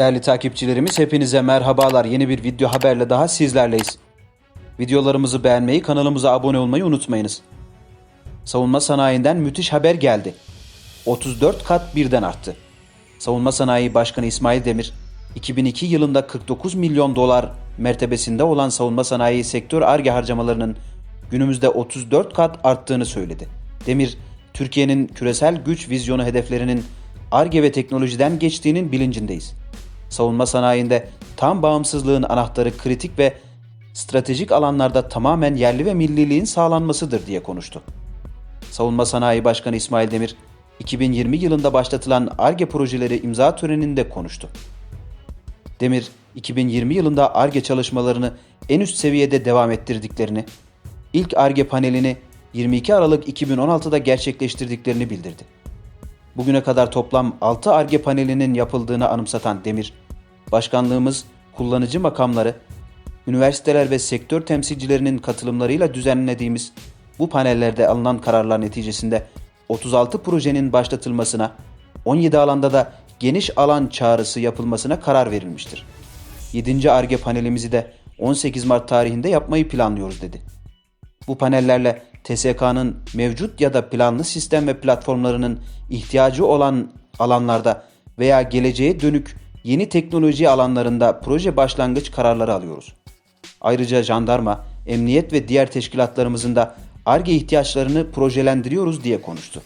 Değerli takipçilerimiz hepinize merhabalar. Yeni bir video haberle daha sizlerleyiz. Videolarımızı beğenmeyi, kanalımıza abone olmayı unutmayınız. Savunma sanayinden müthiş haber geldi. 34 kat birden arttı. Savunma Sanayi Başkanı İsmail Demir, 2002 yılında 49 milyon dolar mertebesinde olan savunma sanayi sektör ARGE harcamalarının günümüzde 34 kat arttığını söyledi. Demir, Türkiye'nin küresel güç vizyonu hedeflerinin ARGE ve teknolojiden geçtiğinin bilincindeyiz. Savunma sanayinde tam bağımsızlığın anahtarı kritik ve stratejik alanlarda tamamen yerli ve milliliğin sağlanmasıdır diye konuştu. Savunma Sanayi Başkanı İsmail Demir, 2020 yılında başlatılan ARGE projeleri imza töreninde konuştu. Demir, 2020 yılında ARGE çalışmalarını en üst seviyede devam ettirdiklerini, ilk ARGE panelini 22 Aralık 2016'da gerçekleştirdiklerini bildirdi. Bugüne kadar toplam 6 ARGE panelinin yapıldığını anımsatan Demir, başkanlığımız kullanıcı makamları, üniversiteler ve sektör temsilcilerinin katılımlarıyla düzenlediğimiz bu panellerde alınan kararlar neticesinde 36 projenin başlatılmasına, 17 alanda da geniş alan çağrısı yapılmasına karar verilmiştir. 7. ARGE panelimizi de 18 Mart tarihinde yapmayı planlıyoruz dedi. Bu panellerle TSK'nın mevcut ya da planlı sistem ve platformlarının ihtiyacı olan alanlarda veya geleceğe dönük yeni teknoloji alanlarında proje başlangıç kararları alıyoruz. Ayrıca jandarma, emniyet ve diğer teşkilatlarımızın da ARGE ihtiyaçlarını projelendiriyoruz diye konuştu.